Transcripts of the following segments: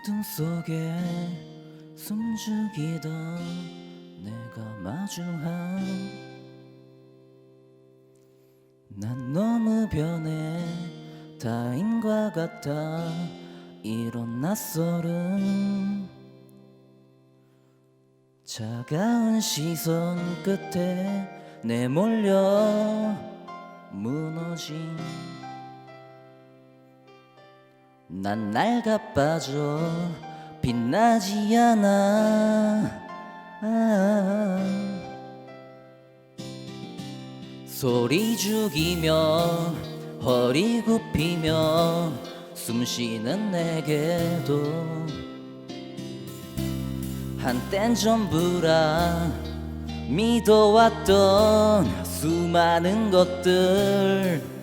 어둠 속에 숨죽이던 내가 마주한 난 너무 변해 타인과 같아 이런 낯설은 차가운 시선 끝에 내몰려 무너진 난 낡아 빠져 빛나지 않아. 아. 소리 죽이며 허리 굽히며 숨 쉬는 내게도 한땐 전부라 믿어왔던 수많은 것들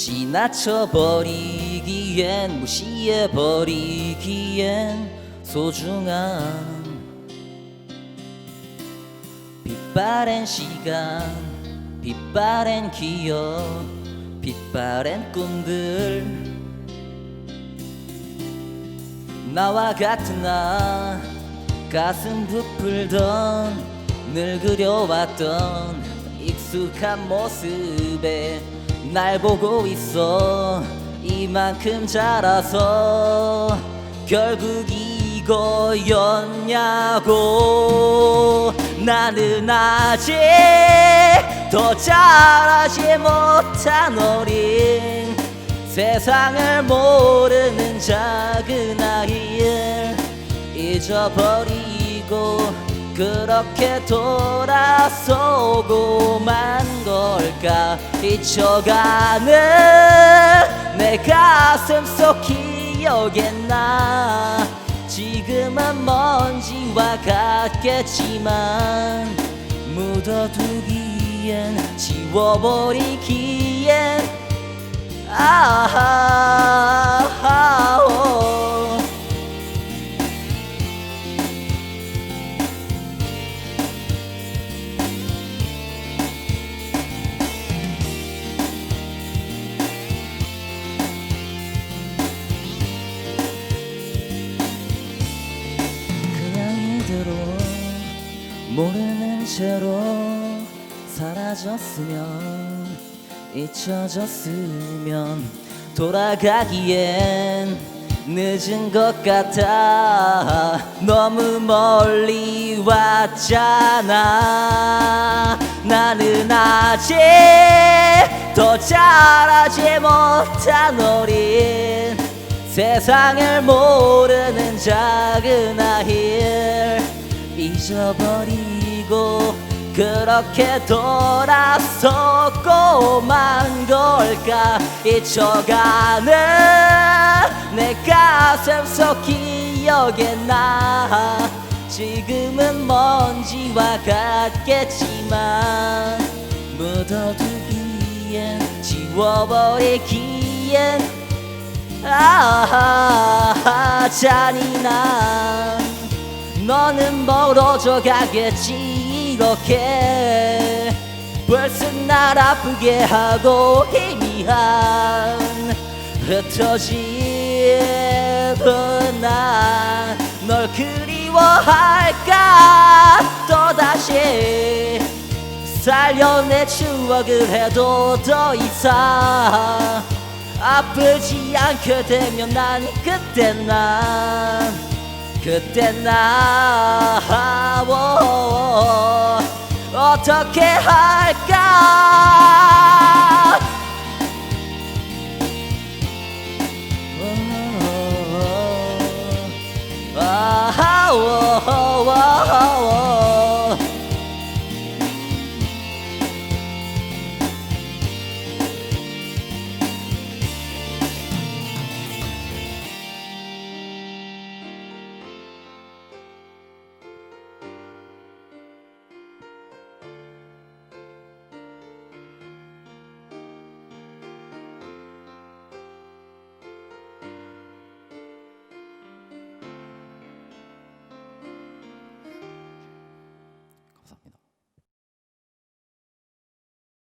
지나쳐버리기엔 무시해버리기엔 소중한 빛바랜 시간 빛바랜 기억 빛바랜 꿈들. 나와 같은 나 가슴 부풀던 늘 그려왔던 익숙한 모습에 날 보고 있어. 이만큼 자라서 결국 이거였냐고. 나는 아직 더 자라지 못한 어린 세상을 모르는 작은 아이를 잊어버리고 그렇게 돌아서고만 걸까? 잊혀가는 내 가슴 속 기억에 나. 지금은 먼지와 같겠지만 묻어두기엔 지워버리기엔. 아하 모르는 채로 사라졌으면 잊혀졌으면 돌아가기엔 늦은 것 같아. 너무 멀리 왔잖아. 나는 아직 더 자라지 못한 어린 세상을 모르는 작은 아이를 잊어버리고 그렇게 돌아서고만 걸까 잊혀가는 내 가슴 속 기억에 나. 지금은 먼지와 같겠지만 묻어두기엔 지워버리기엔 아 잔인한 너는 멀어져 가겠지 이렇게. 벌써 날 아프게 하고 희미한 흩어진 난널 그리워할까? 또다시 살려내 추억을 해도 더 이상 아프지 않게 되면 난 그때 난 그때 나 오, 어떻게 할까